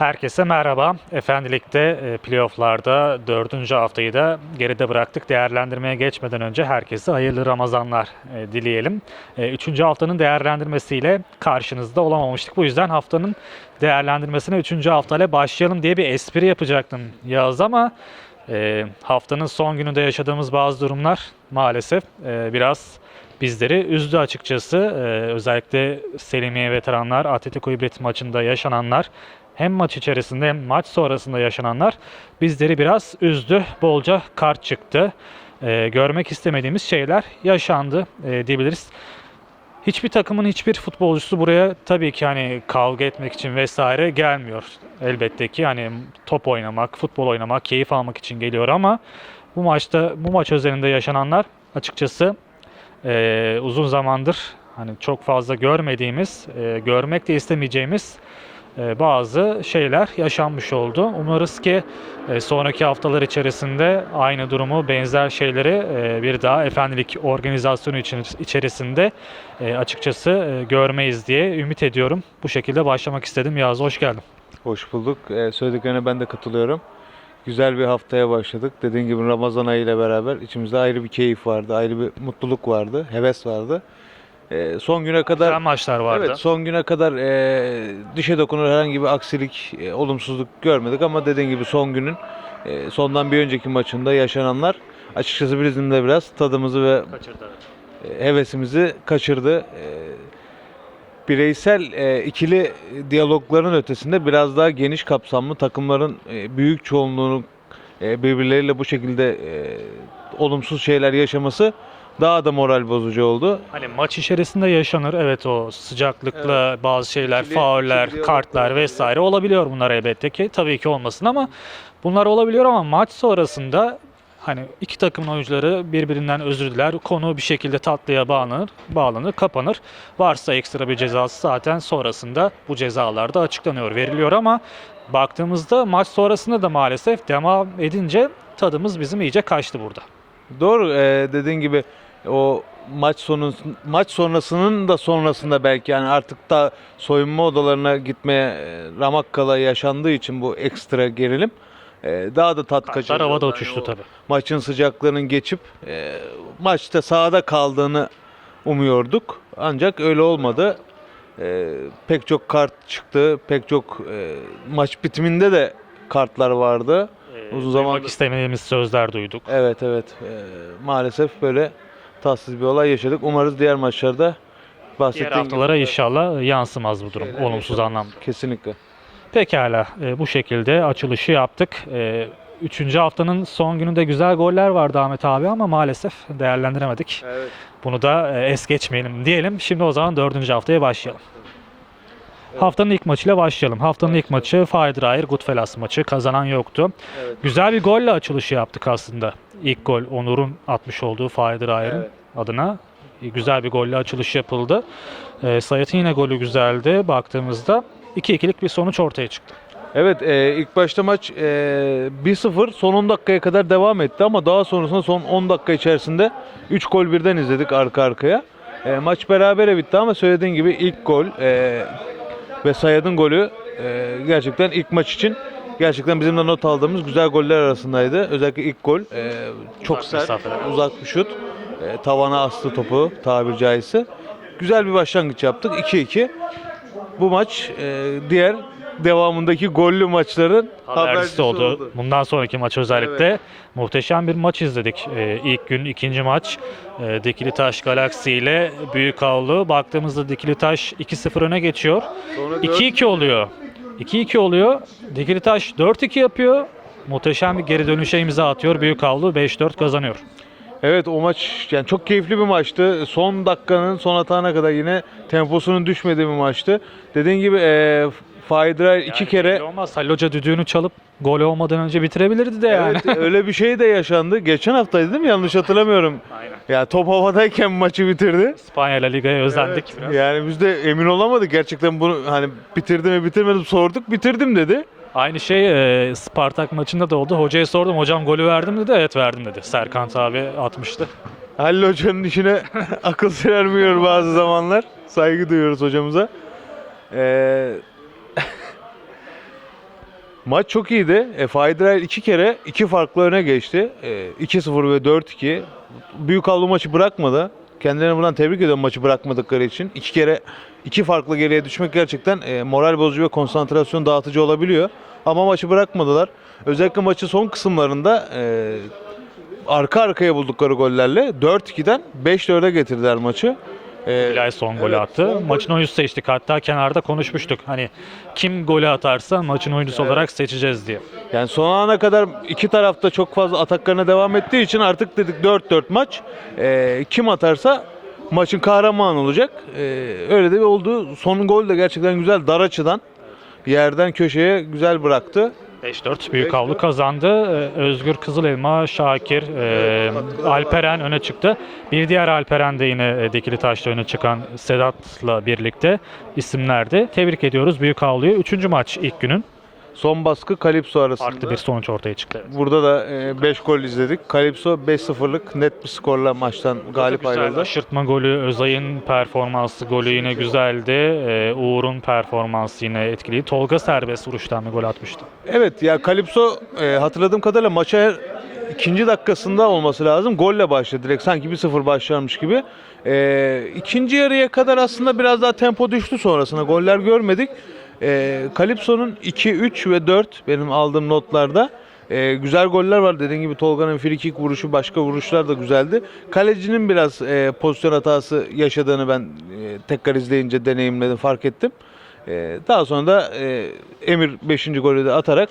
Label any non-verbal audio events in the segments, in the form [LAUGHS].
Herkese merhaba. Efendilikte e, playofflarda dördüncü haftayı da geride bıraktık. Değerlendirmeye geçmeden önce herkese hayırlı Ramazanlar e, dileyelim. E, Üçüncü haftanın değerlendirmesiyle karşınızda olamamıştık. Bu yüzden haftanın değerlendirmesine üçüncü haftayla başlayalım diye bir espri yapacaktım Yağız ama haftanın son gününde yaşadığımız bazı durumlar maalesef biraz bizleri üzdü açıkçası. Özellikle Selimiye veteranlar, Atletico İbret maçında yaşananlar hem maç içerisinde hem maç sonrasında yaşananlar bizleri biraz üzdü. Bolca kart çıktı. Ee, görmek istemediğimiz şeyler yaşandı e, diyebiliriz. Hiçbir takımın hiçbir futbolcusu buraya tabii ki hani kavga etmek için vesaire gelmiyor. Elbette ki hani top oynamak, futbol oynamak, keyif almak için geliyor ama bu maçta bu maç özelinde yaşananlar açıkçası e, uzun zamandır hani çok fazla görmediğimiz, e, görmek de istemeyeceğimiz e, bazı şeyler yaşanmış oldu. Umarız ki e, sonraki haftalar içerisinde aynı durumu, benzer şeyleri e, bir daha efendilik organizasyonu içerisinde e, açıkçası e, görmeyiz diye ümit ediyorum. Bu şekilde başlamak istedim. Yağız hoş geldin. Hoş bulduk. Söylediklerine ben de katılıyorum. Güzel bir haftaya başladık. Dediğin gibi Ramazan ayı ile beraber içimizde ayrı bir keyif vardı, ayrı bir mutluluk vardı, heves vardı. Ee, son güne kadar Güzel maçlar vardı. Evet, son güne kadar e, dişe dokunur herhangi bir aksilik, e, olumsuzluk görmedik ama dediğin gibi son günün e, sondan bir önceki maçında yaşananlar açıkçası bizim de biraz tadımızı ve Kaçırdı. e, hevesimizi kaçırdı. E, Bireysel e, ikili diyalogların ötesinde biraz daha geniş kapsamlı takımların e, büyük çoğunluğunu e, birbirleriyle bu şekilde e, olumsuz şeyler yaşaması daha da moral bozucu oldu. Hani maç içerisinde yaşanır evet o sıcaklıkla bazı şeyler, İkili- fauller, ikili kartlar vesaire olabiliyor bunlar elbette ki. Tabii ki olmasın ama bunlar olabiliyor ama maç sonrasında hani iki takımın oyuncuları birbirinden özür diler. Konu bir şekilde tatlıya bağlanır, bağlanır, kapanır. Varsa ekstra bir cezası zaten sonrasında bu cezalar da açıklanıyor, veriliyor ama baktığımızda maç sonrasında da maalesef devam edince tadımız bizim iyice kaçtı burada. Doğru e, dediğin gibi o maç sonu maç sonrasının da sonrasında belki yani artık da soyunma odalarına gitmeye e, Ramakkala yaşandığı için bu ekstra gerilim e, daha da tat kaçırdı. havada Yani uçuştu o tabii. Maçın sıcaklığının geçip e, maçta sahada kaldığını umuyorduk. Ancak öyle olmadı. E, pek çok kart çıktı. Pek çok e, maç bitiminde de kartlar vardı. Ee, Uzun zamandır- istemediğimiz sözler duyduk. Evet evet. Ee, maalesef böyle tatsız bir olay yaşadık. Umarız diğer maçlarda bahsettiğin Diğer haftalara gibi inşallah yansımaz bu durum şeyler olumsuz yaşanmaz. anlamda. Kesinlikle. Pekala e, bu şekilde açılışı yaptık. E, Üçüncü haftanın son gününde güzel goller vardı Ahmet abi ama maalesef değerlendiremedik. Evet. Bunu da e, es geçmeyelim diyelim. Şimdi o zaman dördüncü haftaya başlayalım. Haftanın ilk maçıyla başlayalım. Haftanın ilk maçı Fire Goodfellas maçı. Kazanan yoktu. Evet. Güzel bir golle açılışı yaptık aslında. İlk gol Onur'un atmış olduğu Fire Evet. adına. E, Güzel bir golle açılış yapıldı. E, Sayat'ın yine golü güzeldi. Baktığımızda 2-2'lik bir sonuç ortaya çıktı. Evet e, ilk başta maç e, 1-0 son 10 dakikaya kadar devam etti ama daha sonrasında son 10 dakika içerisinde 3 gol birden izledik arka arkaya. E, maç berabere bitti ama söylediğin gibi ilk gol e, ve Sayad'ın golü e, gerçekten ilk maç için gerçekten bizim de not aldığımız güzel goller arasındaydı. Özellikle ilk gol e, çok Uzak sert, mesafeler. uzak bir şut. E, tavana astı topu tabir caizse. Güzel bir başlangıç yaptık. 2-2. Bu maç e, diğer devamındaki gollü maçların habercisi oldu. Bundan sonraki maç özellikle muhteşem bir maç izledik. Ee, ilk gün ikinci maç e, Dikili Taş Galaxy ile Büyük Avlu. Baktığımızda Dikili Taş 2-0 öne geçiyor. Sonra 2-2 oluyor. 2-2 oluyor. Dikili Taş 4-2 yapıyor. Muhteşem bir geri dönüşe imza atıyor. Büyük Avlu 5-4 kazanıyor. Evet o maç yani çok keyifli bir maçtı. Son dakikanın son atağına kadar yine temposunun düşmediği bir maçtı. Dediğin gibi e, Faydra iki Yani kere belli olmaz. Halil Hoca düdüğünü çalıp gol olmadan önce bitirebilirdi de yani. Evet öyle bir şey de yaşandı. Geçen haftaydı değil mi? Yanlış hatırlamıyorum. [LAUGHS] Aynen. Ya top havadayken maçı bitirdi. İspanya La Liga'ya özendik Evet, biraz. Yani biz de emin olamadık gerçekten bunu hani bitirdi mi bitirmedi mi sorduk. Bitirdim dedi. Aynı şey e, Spartak maçında da oldu. Hocaya sordum hocam golü verdim dedi. Evet verdim dedi. Serkan abi atmıştı. Halil Hoca'nın işine [LAUGHS] akıl sermiyor bazı zamanlar. Saygı duyuyoruz hocamıza. Ee, Maç çok iyiydi. E, Faidrail iki kere iki farklı öne geçti. E, 2-0 ve 4-2. Büyük avlu maçı bırakmadı. Kendilerine buradan tebrik ediyorum maçı bırakmadıkları için. İki kere iki farklı geriye düşmek gerçekten e, moral bozucu ve konsantrasyon dağıtıcı olabiliyor. Ama maçı bırakmadılar. Özellikle maçın son kısımlarında e, arka arkaya buldukları gollerle 4-2'den 5-4'e getirdiler maçı. E, Bilal son golü Evet, attı. son Maçın oyuncusu seçtik. Hatta kenarda konuşmuştuk. Hani kim golü atarsa maçın oyuncusu olarak seçeceğiz diye. Yani son ana kadar iki tarafta çok fazla ataklarına devam ettiği için artık dedik 4-4 maç. Ee, kim atarsa maçın kahramanı olacak. Ee, öyle de oldu. Son gol de gerçekten güzel dar açıdan. Yerden köşeye güzel bıraktı. 5-4 büyük avlu kazandı. Ee, Özgür Kızılelma, Şakir, e, Alperen öne çıktı. Bir diğer Alperen de yine e, Dikili Taş'ta öne çıkan Sedat'la birlikte isimlerdi. Tebrik ediyoruz büyük avluyu. Üçüncü maç ilk günün. Son baskı Kalipso arasında. Farklı bir sonuç ortaya çıktı. Evet. Burada da 5 gol izledik. Kalipso 5-0'lık net bir skorla maçtan galip Güzel ayrıldı. aşırtma golü, Özay'ın performansı golü yine güzeldi. Ee, Uğur'un performansı yine etkili. Tolga serbest vuruştan bir gol atmıştı. Evet ya Kalipso e, hatırladığım kadarıyla maça her ikinci dakikasında olması lazım. Golle başladı direkt sanki 1-0 başlarmış gibi. E, ikinci yarıya kadar aslında biraz daha tempo düştü sonrasında. Goller görmedik. E, Kalipso'nun 2, 3 ve 4 benim aldığım notlarda e, güzel goller var. Dediğim gibi Tolga'nın free kick vuruşu, başka vuruşlar da güzeldi. Kalecinin biraz e, pozisyon hatası yaşadığını ben e, tekrar izleyince deneyimledim, fark ettim. E, daha sonra da e, Emir 5. golü de atarak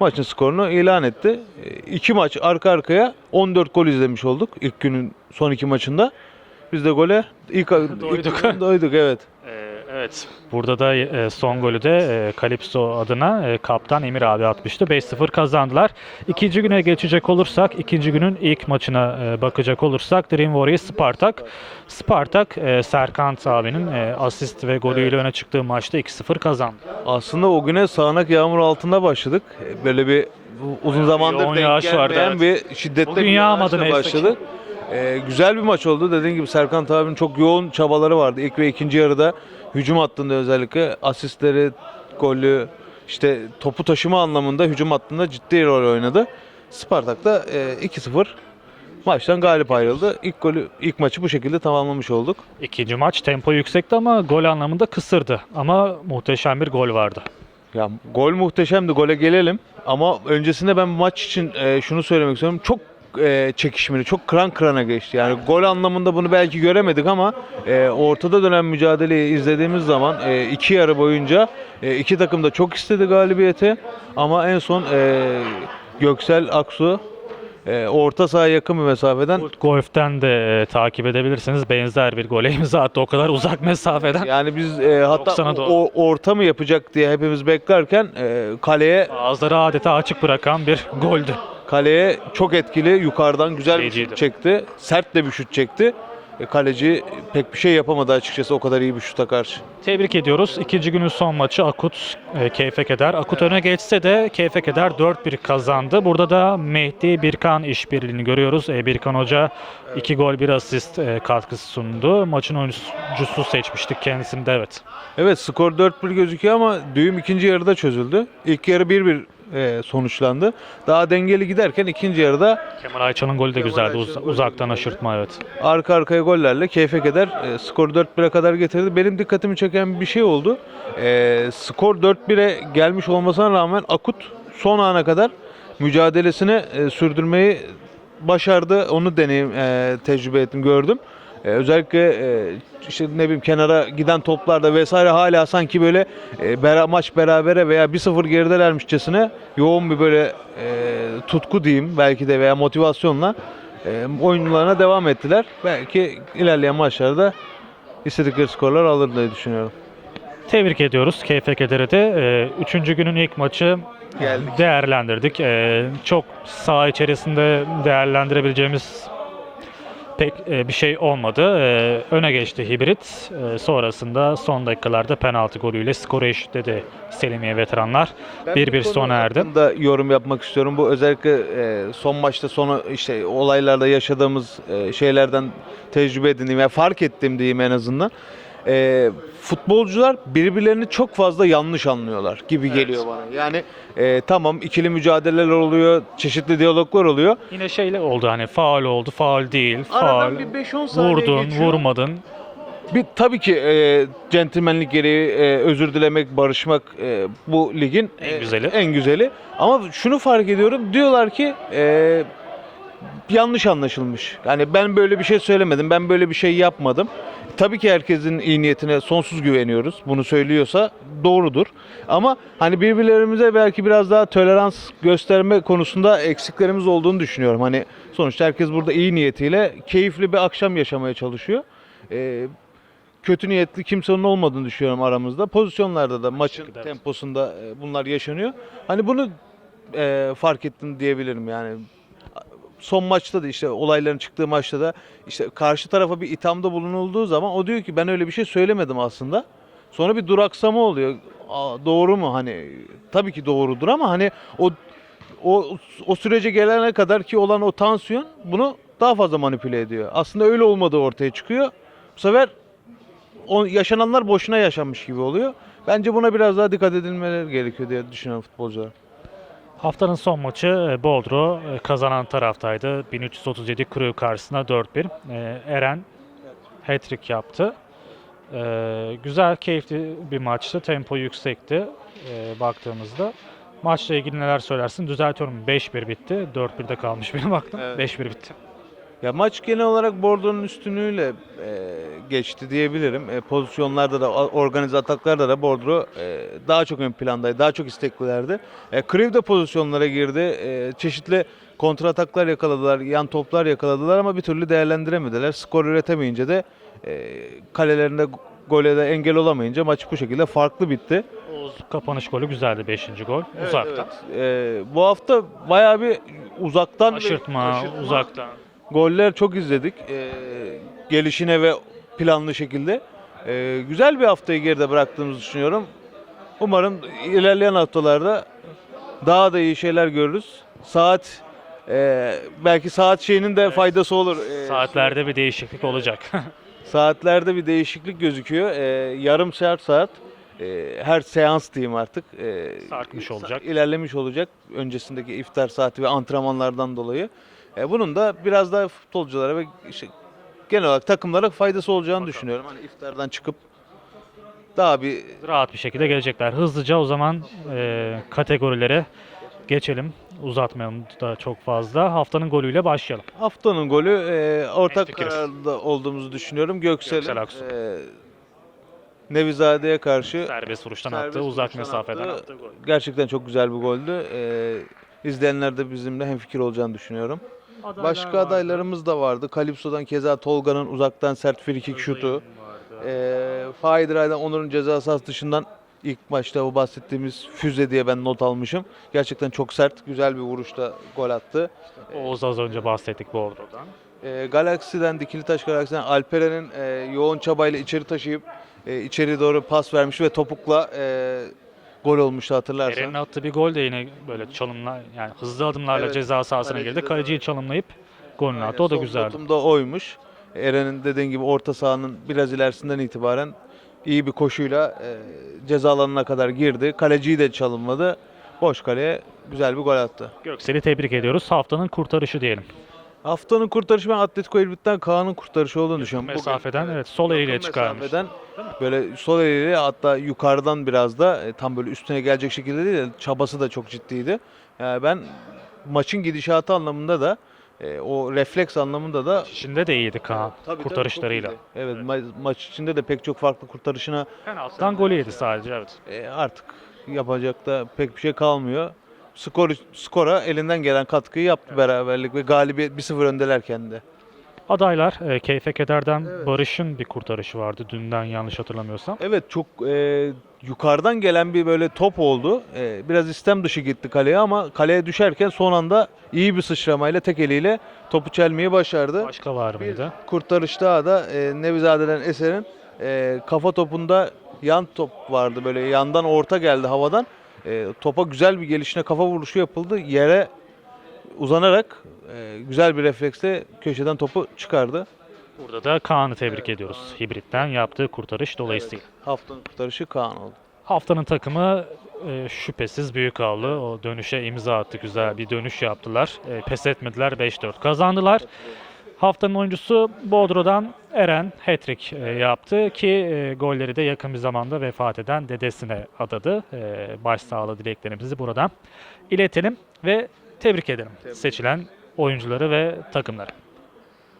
maçın skorunu ilan etti. E, iki maç arka arkaya 14 gol izlemiş olduk ilk günün son iki maçında. Biz de gole ilk [LAUGHS] Doyduk. ilk- doyduk evet. Ee, Evet. Burada da e, son golü de e, Kalipso adına e, kaptan Emir abi atmıştı. 5-0 kazandılar. İkinci güne geçecek olursak, ikinci günün ilk maçına e, bakacak olursak Dream Warriors Spartak. Spartak e, Serkant abinin e, asist ve golüyle öne çıktığı maçta 2-0 kazandı. Aslında o güne sağanak yağmur altında başladık. E, Böyle bir uzun zamandır Yoğun denk yağış vardı, gelmeyen bir şiddetli Bugün bir yağmadı yağışla neyse ki. başladı. E, güzel bir maç oldu. Dediğim gibi Serkan abinin çok yoğun çabaları vardı. İlk ve ikinci yarıda hücum hattında özellikle asistleri, golü, işte topu taşıma anlamında hücum hattında ciddi rol oynadı. Spartak da e, 2-0 maçtan galip ayrıldı. İlk golü ilk maçı bu şekilde tamamlamış olduk. İkinci maç tempo yüksekti ama gol anlamında kısırdı. Ama muhteşem bir gol vardı. Ya gol muhteşemdi. Gole gelelim. Ama öncesinde ben maç için e, şunu söylemek istiyorum. Çok e, çekişmeli, çok kıran kırana geçti. Yani gol anlamında bunu belki göremedik ama e, ortada dönen mücadeleyi izlediğimiz zaman e, iki yarı boyunca e, iki takım da çok istedi galibiyeti. Ama en son e, Göksel Aksu e, orta sahaya yakın bir mesafeden Golf'ten de e, takip edebilirsiniz. Benzer bir gole imza attı. O kadar uzak mesafeden. yani biz e, hatta 90'a doğru. o, orta mı yapacak diye hepimiz beklerken e, kaleye Ağızları adeta açık bırakan bir goldü. Kaleye çok etkili yukarıdan güzel bir şut çekti. Sert de bir şut çekti. E, kaleci pek bir şey yapamadı açıkçası o kadar iyi bir şuta karşı. Tebrik ediyoruz. İkinci günün son maçı Akut e, Keyfe Keder. Akut öne geçse de Keyfe Keder 4-1 kazandı. Burada da Mehdi Birkan işbirliğini görüyoruz. E, Birkan Hoca 2 gol 1 asist e, katkısı sundu. Maçın oyuncusu seçmiştik kendisini de evet. Evet skor 4-1 gözüküyor ama düğüm ikinci yarıda çözüldü. İlk yarı 1-1 e, sonuçlandı. Daha dengeli giderken ikinci yarıda Kemal Ayça'nın golü de Kemal güzeldi. Ayça'nın Uz- golü de uzaktan aşırtma evet. arka arkaya gollerle keyfe keder e, skoru 4-1'e kadar getirdi. Benim dikkatimi çeken bir şey oldu. E, skor 4-1'e gelmiş olmasına rağmen Akut son ana kadar mücadelesini e, sürdürmeyi başardı. Onu deneyim e, tecrübe ettim gördüm. E, özellikle e, işte ne bileyim kenara giden toplarda vesaire hala sanki böyle e, bera, maç berabere veya 1-0 geridelermişçesine yoğun bir böyle e, tutku diyeyim belki de veya motivasyonla e, oyunlarına devam ettiler. Belki ilerleyen maçlarda istedikleri skorlar alır diye düşünüyorum. Tebrik ediyoruz Keyfe Keder'e de. E, üçüncü günün ilk maçı Geldik. değerlendirdik. E, çok saha içerisinde değerlendirebileceğimiz pek e, bir şey olmadı. E, öne geçti hibrit. E, sonrasında son dakikalarda penaltı golüyle skoru eşitledi Selimiye veteranlar. Ben 1-1 bu konu sona erdi. hakkında yorum yapmak istiyorum. Bu özellikle e, son maçta sonu işte olaylarda yaşadığımız e, şeylerden tecrübe edindiğim ve fark ettim diyeyim en azından. E, futbolcular birbirlerini çok fazla yanlış anlıyorlar gibi geliyor bana. Yani e, tamam ikili mücadeleler oluyor, çeşitli diyaloglar oluyor. Yine şeyle oldu hani faul oldu, faul değil, Aradan faul. bir 5-10 saniye Vurdun, geçiyor. vurmadın. Bir tabii ki e, centilmenlik gereği e, özür dilemek, barışmak e, bu ligin En e, güzeli. En güzeli. Ama şunu fark ediyorum. Diyorlar ki e, yanlış anlaşılmış. Yani ben böyle bir şey söylemedim. Ben böyle bir şey yapmadım. Tabii ki herkesin iyi niyetine sonsuz güveniyoruz. Bunu söylüyorsa doğrudur. Ama hani birbirlerimize belki biraz daha tolerans gösterme konusunda eksiklerimiz olduğunu düşünüyorum. Hani sonuçta herkes burada iyi niyetiyle keyifli bir akşam yaşamaya çalışıyor. E, kötü niyetli kimsenin olmadığını düşünüyorum aramızda. Pozisyonlarda da maçın temposunda e, bunlar yaşanıyor. Hani bunu e, fark ettim diyebilirim yani. Son maçta da işte olayların çıktığı maçta da işte karşı tarafa bir ithamda bulunulduğu zaman o diyor ki ben öyle bir şey söylemedim aslında. Sonra bir duraksama oluyor. Aa, doğru mu hani tabii ki doğrudur ama hani o o o sürece gelene kadar ki olan o tansiyon bunu daha fazla manipüle ediyor. Aslında öyle olmadığı ortaya çıkıyor. Bu sefer o yaşananlar boşuna yaşanmış gibi oluyor. Bence buna biraz daha dikkat edilmeleri gerekiyor diye düşünüyorum futbolcular. Haftanın son maçı e, Bodro e, kazanan taraftaydı. 1337 Kuru karşısında 4-1. E, Eren hat-trick yaptı. Güzel, keyifli bir maçtı. Tempo yüksekti baktığımızda. Maçla ilgili neler söylersin? Düzeltiyorum 5-1 bitti. 4-1'de kalmış benim aklım. Evet. 5-1 bitti. Ya maç genel olarak Bordeaux'un üstünlüğüyle e, geçti diyebilirim. E, pozisyonlarda da organize ataklarda da Bordeaux e, daha çok ön plandaydı, daha çok isteklilerdi. E, Kriv de pozisyonlara girdi. E, çeşitli kontra ataklar yakaladılar, yan toplar yakaladılar ama bir türlü değerlendiremediler. Skor üretemeyince de e, kalelerinde gole de engel olamayınca maç bu şekilde farklı bitti. Oğuz kapanış golü güzeldi 5. gol. Uzaktan. Evet. E, bu hafta bayağı bir uzaktan ve- Aşırtma, aşırtma uzaktan. Goller çok izledik. Ee, gelişine ve planlı şekilde. Ee, güzel bir haftayı geride bıraktığımızı düşünüyorum. Umarım ilerleyen haftalarda daha da iyi şeyler görürüz. Saat e, belki saat şeyinin de faydası olur. Ee, Saatlerde bir değişiklik olacak. [LAUGHS] [LAUGHS] Saatlerde bir değişiklik gözüküyor. Ee, yarım saat saat e, her seans diyeyim artık. e, Sarkmış olacak. ilerlemiş olacak öncesindeki iftar saati ve antrenmanlardan dolayı. E, bunun da biraz daha futbolculara ve işte genel olarak takımlara faydası olacağını düşünüyorum. Hani iftardan çıkıp daha bir rahat bir şekilde gelecekler. Hızlıca o zaman e, kategorilere geçelim. Uzatmayalım da çok fazla. Haftanın golüyle başlayalım. haftanın golü e, ortak Hemfikiriz. kararda olduğumuzu düşünüyorum. Göksel'in Göksel Aksu. e, Nevizade'ye karşı Serbest vuruştan Serbest attı, uzak vuruştan mesafeden attı. attı gol. gerçekten çok güzel bir goldü. E, izleyenler de bizimle hemfikir olacağını düşünüyorum. Başka adaylarımız da vardı. Kalipso'dan keza Tolga'nın uzaktan sert frikik şutu. Ee, Fahidra'dan Onur'un ceza sahası dışından ilk maçta o bahsettiğimiz füze diye ben not almışım. Gerçekten çok sert, güzel bir vuruşta gol attı. Oğuz az önce bahsettik Bordo'dan. Ee, Galaxy'den, Dikili Taş Galaxy'den Alperen'in e, yoğun çabayla içeri taşıyıp e, içeri doğru pas vermiş ve topukla e, gol olmuştu hatırlarsan. Eren'in attığı bir gol de yine böyle çalımla yani hızlı adımlarla Evet, ceza sahasına kaleci girdi. de Kaleciyi çalımlayıp golünü attı. O da son güzeldi. tutumda oymuş. Eren'in dediğin gibi orta sahanın biraz ilerisinden itibaren iyi bir koşuyla e, ceza alanına kadar girdi. Kaleciyi de çalımladı. Boş kaleye güzel bir gol attı. Göksel'i tebrik ediyoruz. Haftanın kurtarışı diyelim. Haftanın kurtarışı ben Atletico Elbit'ten Kaan'ın kurtarışı olduğunu düşünüyorum. Bugün, mesafeden, evet, sol eliyle yakın çıkarmış. mesafeden Böyle sol eliyle hatta yukarıdan biraz da e, tam böyle üstüne gelecek şekilde değil de çabası da çok ciddiydi. Yani ben maçın gidişatı anlamında da e, o refleks anlamında da İçinde de iyiydi Kaan Tabii, tabii, kurtarışlarıyla. çok iyiydi. Evet, ma- maç içinde de pek çok farklı kurtarışına Penaltıdan golü yedi sadece evet. e, artık yapacak da pek bir şey kalmıyor. Skor skora elinden gelen katkıyı yaptı beraberlik ve galibiyet 1-0 öndelerken de. Adaylar e, Keyfe Keder'den Barış'ın bir kurtarışı vardı dünden yanlış hatırlamıyorsam. Evet çok e, yukarıdan gelen bir böyle top oldu. E, biraz istem dışı gitti kaleye ama kaleye düşerken son anda iyi bir sıçramayla tek eliyle topu çelmeyi başardı. Başka var mıydı? kurtarış daha da e, Nevizade'den Eser'in e, kafa topunda yan top vardı böyle yandan orta geldi havadan. E, topa güzel bir gelişine kafa vuruşu yapıldı. Yere uzanarak e, güzel bir refleksle köşeden topu çıkardı. Burada da Kaan'ı tebrik ediyoruz. Hibrit'ten yaptığı kurtarış dolayısıyla. Haftanın kurtarışı Kaan oldu. Haftanın takımı e, şüphesiz büyük avlı. O dönüşe imza attı. Güzel bir dönüş yaptılar. E, pes etmediler. 5-4 kazandılar. Haftanın oyuncusu Bodro'dan Eren hat-trick e, yaptı ki e, golleri de yakın bir zamanda vefat eden dedesine adadı. E, başsağlığı dileklerimizi buradan iletelim ve tebrik edelim seçilen oyuncuları ve takımları.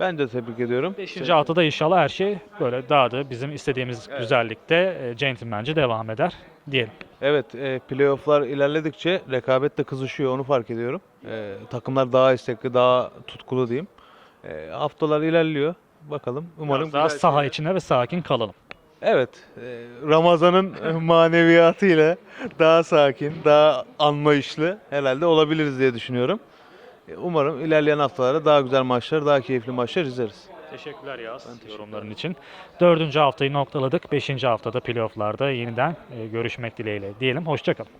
Ben de tebrik ediyorum. 5. haftada inşallah her şey böyle daha da bizim istediğimiz güzellikte e, centilmence devam eder diyelim. Evet, e, playofflar ilerledikçe rekabet de kızışıyor, onu fark ediyorum. E, takımlar daha istekli, daha tutkulu diyeyim. E, haftalar ilerliyor. Bakalım. Umarım Biraz daha güzel saha şeyler- içinde ve sakin kalalım. Evet, e, Ramazan'ın [LAUGHS] maneviyatıyla daha sakin, daha anlayışlı herhalde olabiliriz diye düşünüyorum. E, Umarım ilerleyen haftalarda daha güzel maçlar, daha keyifli maçlar izleriz. Teşekkürler Yağız yorumların için. Dördüncü haftayı noktaladık. Beşinci haftada playofflarda yeniden e, görüşmek dileğiyle diyelim. Hoşçakalın.